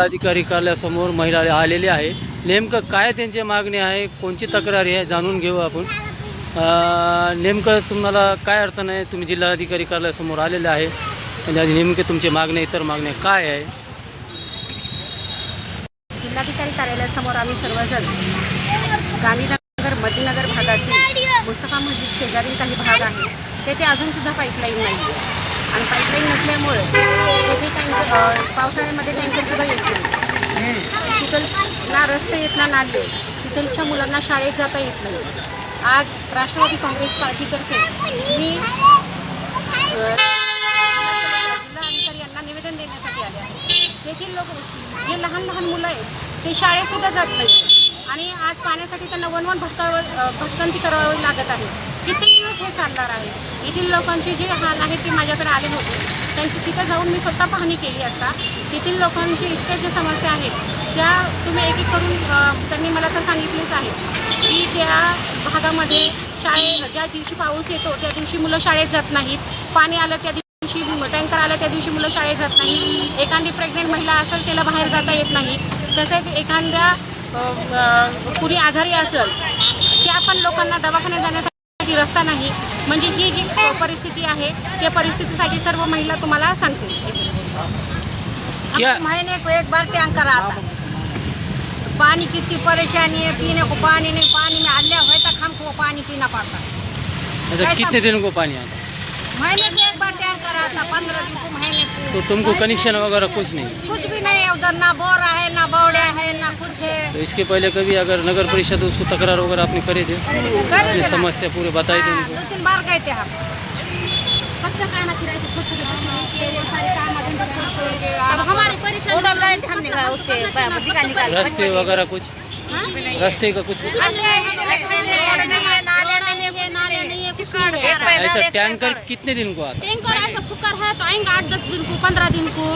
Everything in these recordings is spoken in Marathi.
जिल्हाधिकारी कार्यालयासमोर महिला आलेली आहे. नेमकं काय त्यांची मागणी आहे? कोणची तक्रारी आहे? जाणून घेऊ आपण. नेमकं तुम्हाला काय अडचण आहे? तुम्ही जिल्हाधिकारी कार्यालयासमोर आलेले आहे. आणि नेमके तुमची मागणी इतर मागण्या काय आहे? जिल्हाधिकारी कार्यालयासमोर आम्ही सर्वजण गांधीनगर मदीनगर भागातील मुस्तफा मस्जिद शेजारील काही भाग आहे तेथे अजूनसुद्धा पाईपलाईन नाही आहे आणि पाईपलाईन नसल्यामुळे तिथे टँकर पावसाळ्यामध्ये टँकरसुद्धा येत नाही. तिथं ना रस्ते येत ना नाले तिथलच्या मुलांना शाळेत जाता येत नाही. आज राष्ट्रवादी काँग्रेस पार्टीतर्फे मी अ, जिल्हाधिकारी यांना निवेदन देण्यासाठी आले आहे. तेथील लोक जे लहान लहान मुलं आहेत ते शाळेतसुद्धा जात नाही आणि आज पाण्यासाठी त्यांना वन वन भटकावं भटकंती करावी लागत आहे. किती दिवस हे चालणार आहे? येथील लोकांचे जे हाल आहेत ते माझ्याकडे आले होते त्यांची तिथं जाऊन मी स्वतः पाहणी केली असता. तेथील लोकांची इतक्या ज्या समस्या आहेत त्या तुम्ही एक एक करून त्यांनी मला तर सांगितलेच आहे. की त्या भागामध्ये शाळे ज्या दिवशी पाऊस येतो त्या दिवशी मुलं शाळेत जात नाहीत. पाणी आलं त्या दिवशी टँकर आलं त्या दिवशी मुलं शाळेत जात नाही एखादी प्रेग्नेंट महिला असेल त्याला बाहेर जाता येत नाही. तसेच एखाद्या कुणी आजारी असेल त्या पण लोकांना दवाखान्यात जाण्यासाठी रस्ता नाही. म्हणजे ही जी परिस्थिती आहे त्या परिस्थितीसाठी सर्व महिला तुम्हाला सांगते. क्या महीने को एक बार टैंकर आता. पानी की इतनी परेशानी है पीने को पानी नहीं पानी में हल्ले हुए तक हमको पानी पीना पड़ता कितने दिन को पानी आता? महीने को एक बार टैंकर आता पंद्रह दिन को महीने को तो तुमको कनेक्शन वगैरह कुछ नहीं? कुछ भी नहीं है उधर ना बोरा है ना बौड़े है ना कुछ है। तो इसके पहले कभी अगर नगर परिषद उसको तकरार वगैरह आपने करे थे? करे ये थे ना। समस्या पूरे बताई थी हाँ, दो तीन बार गए थे हम। फक्त काय ना फिरायचं छोटे छोटे बच्चे लेके वो सारे काम धंधे छोड़ के अब हमारी परेशानी उधर गए थे हमने उसके निकाल निकाल रास्ते वगैरह कुछ? रास्ते का कुछ? है नाले नहीं है कुछ नहीं है ऐसा टैंकर कितने दिन को आता टैंकर ऐसा सुकर है तो आएँगे आठ दस दिन को पंद्रह दिन को।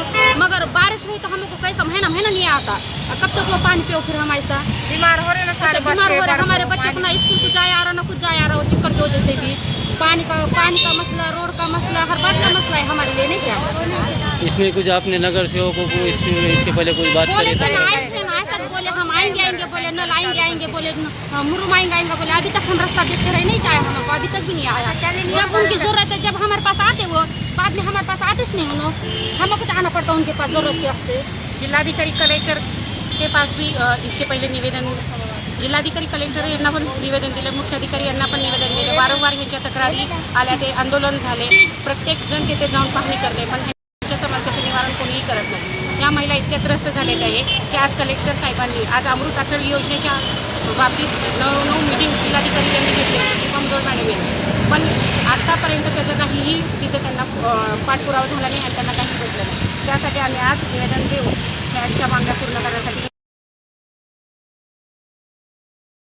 मगर बारिश रही तो हमको कैसा महीना महीना नहीं आता। कब तक वो पानी पियो फिर हम ऐसा बीमार हो रहे ना ऐसे बीमार हो रहे हमारे बच्चे को ना स्कूल को जाया आ रहा ना कुछ जाया आ रहा वो चिक्कड़ की वजह से भी। पानी का पानी का मसला रोड का मसला हर बात का मसला है हमारे लिए नहीं क्या? इसमें कुछ आपने नगर सेवकों को इसमें इसके पहले कोई बात बोले ऐसा बोले हम आएँगे आएँगे बोले न लाएँगे आएँगे बोले न, मुरुम आएँगे आएँगे बोले अभी तक हम रास्ता देखते रहे नहीं अभी तक भी नहीं आया। जब उनकी ज़रूरत है, जब हमारे पास आते वो, बाद में हमारे पास आते ही नहीं उन्होंने हमको जाना पड़ता उनके पास ज़रूरत के से। जिल्हाधिकारी कलेक्टर के पास भी इसके पहिले निवेदन जिल्हाधिकारी कलेक्टर निवेदन दिलं, मुख्याधिकारी यांना निवेदन दिले. वारंवार ह्यांच्या तक्रारी आल्या आंदोलन प्रत्येक जण तिथे जाऊन पाहणी करते पण ह्यांच्या समस्येचं निवारण कोणीही करत नाही. या महिला इतक्या त्रस्त आहे की आज कलेक्टर साहेबांनी, आज अमृत अटल योजनेच्या बाबतीत नऊ नऊ मिटिंग जिल्हाधिकारी यांनी घेतले. त्याचं काहीही तिथे त्यांना पाठपुरावा झाला नाही आणि त्यांना काही भेटलं नाही. त्यासाठी आम्ही आज निवेदन देऊ. त्यांच्या मागण्या पूर्ण करण्यासाठी